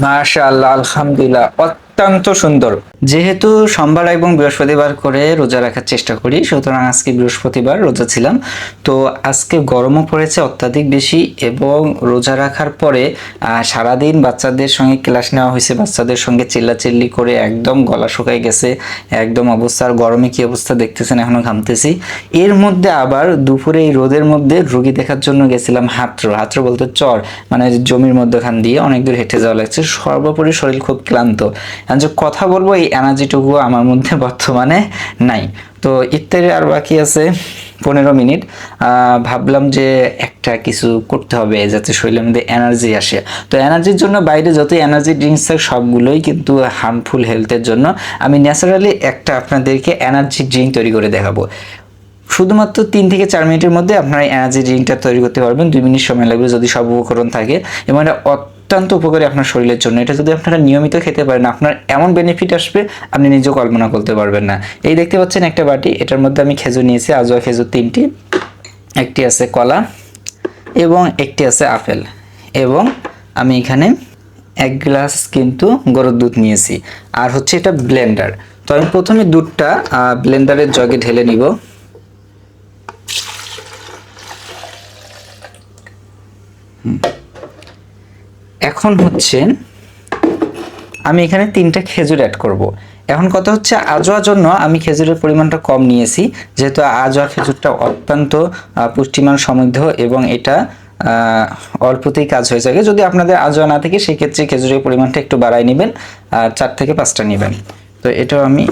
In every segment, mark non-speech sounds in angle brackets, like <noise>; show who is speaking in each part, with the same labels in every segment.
Speaker 1: মাশাআল্লাহ আলহামদুলিল্লাহ। অত্যন্ত সুন্দর। যেহেতু সোমবার এবং বৃহস্পতিবার করে রোজা রাখার চেষ্টা করি, সুতরাং আজকে বৃহস্পতিবার রোজা ছিলাম। তো আজকে গরমও পড়েছে অত্যাধিক বেশি এবং রোজা রাখার পরে সারাদিন বাচ্চাদের সঙ্গে ক্লাস নেওয়া হয়েছে। বাচ্চাদের সঙ্গে চিল্লাচিল্লি করে একদম গলা শুকায় গেছে, একদম অবস্থা। আর গরমে কি অবস্থা দেখতেছেন, এখনও ঘামতেছি। এর মধ্যে আবার দুপুরে এই রোদের মধ্যে রোগী দেখার জন্য গেছিলাম হাত্র হাত্র বলতে চর মানে জমির মধ্যখান দিয়ে অনেক দূর হেঁটে যাওয়া লাগছে। সর্বোপরি শরীর খুব ক্লান্ত। যে কথা বলব, এই এনার্জিটুকু আমার মধ্যে <laughs> বর্তমানে নাই। তো ইত্যাদি আর বাকি আছে পনেরো মিনিট। ভাবলাম যে একটা কিছু করতে হবে যাতে শরীরের মধ্যে এনার্জি আসে। তো এনার্জির জন্য বাইরে যত এনার্জি ড্রিঙ্কস থাকে, সবগুলোই কিন্তু হার্মফুল হেলথের জন্য আমি ন্যাচারালি একটা আপনাদেরকে এনার্জি ড্রিঙ্ক তৈরি করে দেখাবো। শুধুমাত্র তিন থেকে চার মিনিটের মধ্যে আপনারা এনার্জি ড্রিঙ্কটা তৈরি করতে পারবেন। দুই মিনিট সময় লাগবে যদি সব উপকরণ থাকে। এবং এটা অত্যন্ত উপকারী আপনার শরীরের জন্য। এটা যদি আপনারা নিয়মিত খেতে পারেন, আপনার এমন বেনিফিট আসবে, আপনি নিজেও কল্পনা করতে পারবেন না। এই দেখতে পাচ্ছেন একটা বাটি। এটার মধ্যে আমি খেজুর নিয়েছি, আজোয়া খেজুর তিনটি, একটি আছে কলা এবং একটি আছে আপেল। এবং আমি এখানে এক গ্লাস কিন্তু গরুর দুধ নিয়েছি। আর হচ্ছে এটা ব্লেন্ডার তো আমি প্রথমে দুধটা ব্লেন্ডারের জগে ঢেলে নিব। এখন হচ্ছে আমি এখানে তিনটা খেজুর অ্যাড করব। এখন কথা হচ্ছে আজোয়ার জন্য আমি খেজুরের পরিমাণটা কম নিয়েছি, যেহেতু আজোয়া খেজুরটা অত্যন্ত পুষ্টিমান সমৃদ্ধ এবং এটা অল্পতেই কাজ হয়ে যাবে। যদি আপনাদের আজোয়া না থাকে, সেক্ষেত্রে খেজুরের পরিমাণটা একটু বাড়াই নেবেন, আর চার থেকে পাঁচটা নেবেন। তো এটাও আমি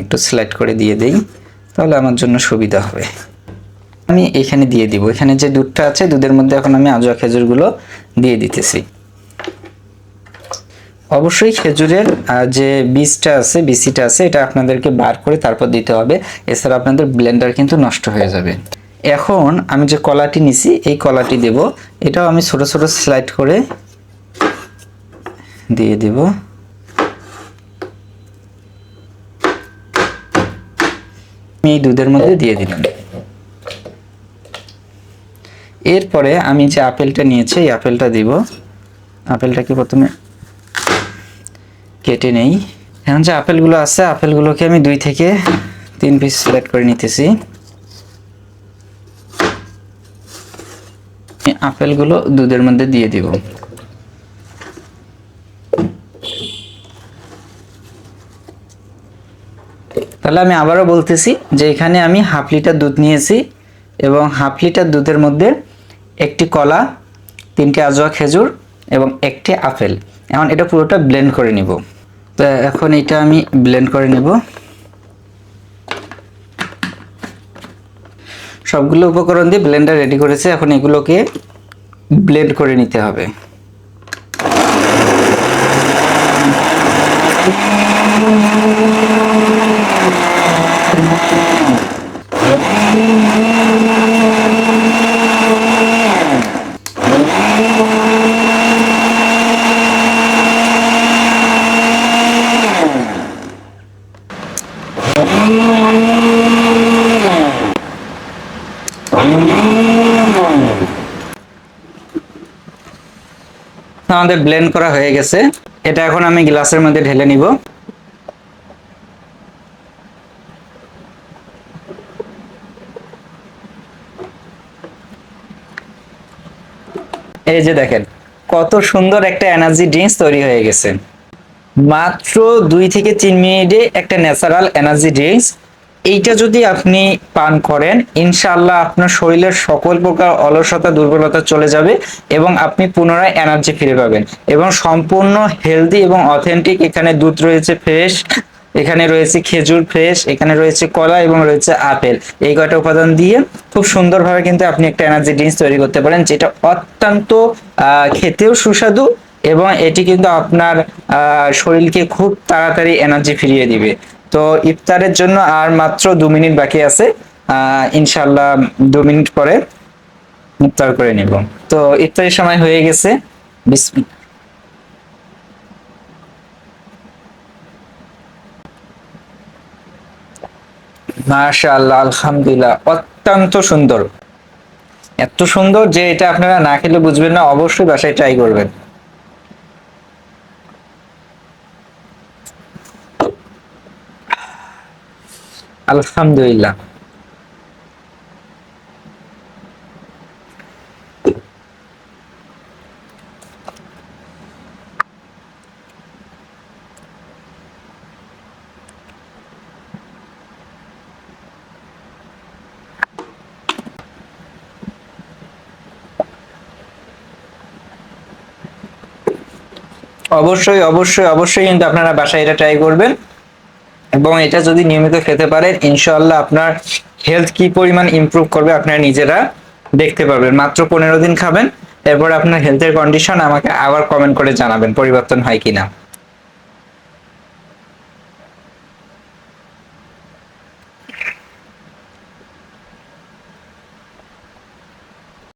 Speaker 1: একটু সিলেক্ট করে দিয়ে দিই, তাহলে আমার জন্য সুবিধা হবে। আমি এখানে দিয়ে দিব। এখানে যে দুধটা আছে, দুধের মধ্যে এখন আমি আজোয়া খেজুরগুলো দিয়ে দিতেছি। অবশ্যই খেজুরের যে বীজটা আছে বিসিটা আছে, এটা আপনাদেরকে বার করে তারপর দিতে হবে। এছাড়া আপনাদের ব্লেন্ডার কিন্তু নষ্ট হয়ে যাবে। এখন আমি যে কলাটি নিছি, এই কলাটি দেব। এটাও আমি ছোট ছোট স্লাইড করে দিয়ে দেব। আমি এই দুধের মধ্যে দিয়ে দিলাম। এরপরে আমি যে আপেলটা নিয়েছি, এই আপেলটা দিব। আপেলটাকে প্রথমে কেটে নেই। এখন যে আপেলগুলো আছে, আপেলগুলোকে আমি দুই থেকে তিন পিস সিলেক্ট করে নিতেছি। আপেলগুলো দুধের মধ্যে দিয়ে দিব। তাহলে আমি আবারও বলতেছি যে এখানে আমি হাফ লিটার দুধ নিয়েছি এবং হাফ লিটার দুধের মধ্যে একটি কলা, তিনটি আজোয়া খেজুর এবং একটি আপেল। এখন এটা পুরোটা ব্লেন্ড করে নিব। তো এখন এটা আমি ব্লেন্ড করে নেব। সবগুলো উপকরণ দিয়ে ব্লেন্ডার রেডি করেছে। এখন এগুলোকে ব্লেন্ড করে নিতে হবে। আমাদের ব্লেন্ড করা হয়ে গেছে। এটা এখন আমি গ্লাসের মধ্যে ঢেলে নিব। এই যে দেখেন, কত সুন্দর একটা এনার্জি ড্রিঙ্কস তৈরি হয়ে গেছে। মাত্র দুই থেকে তিন মিনিটে একটা ন্যাচারাল এনার্জি ড্রিঙ্কস এইটা যদি আপনি পান করেন, ইনশাআল্লাহ আপনার শরীরের সকল প্রকার অলসতা, দুর্বলতা চলে যাবে এবং আপনি পুনরায় এনার্জি ফিরে পাবেন। এবং সম্পূর্ণ হেলদি এবং অথেন্টিক এখানে দুধ রয়েছে ফ্রেশ এখানে রয়েছে খেজুর ফ্রেশ এখানে রয়েছে কলা এবং রয়েছে আপেল। এই কয়টা উপাদান দিয়ে খুব সুন্দরভাবে কিন্তু আপনি একটা এনার্জি ড্রিঙ্কস তৈরি করতে পারেন, যেটা অত্যন্ত খেতেও সুস্বাদু এবং এটি কিন্তু আপনার শরীরকে খুব তাড়াতাড়ি এনার্জি ফিরিয়ে দিবে। তো ইফতারের জন্য আর মাত্র দু মিনিট বাকি আছে। ইনশাল্লাহ দু মিনিট পরে ইফতার করে নিব। তো ইফতারের সময় হয়ে গেছে। বিসমিল্লাহ। মাশাআল্লাহ, আলহামদুলিল্লাহ। অত্যন্ত সুন্দর। এত সুন্দর যে এটা আপনারা না খেলে বুঝবেন না, অবশ্যই বাসায় ট্রাই করবেন। আলহামদুলিল্লাহ। অবশ্যই অবশ্যই অবশ্যই কিন্তু আপনারা বাসায় এটা ট্রাই করবেন। এবং এটা যদি নিয়মিত খেতে পারেন ইনশাল্লাহ আপনার হেলথ কি পরিমাণ ইম্প্রুভ করবে আপনারা নিজেরা দেখতে পারবেন। মাত্র পনেরো দিন খাবেন, এরপর আপনার হেলথের কন্ডিশন আমাকে আবার কমেন্ট করে জানাবেন, পরিবর্তন হয় কিনা।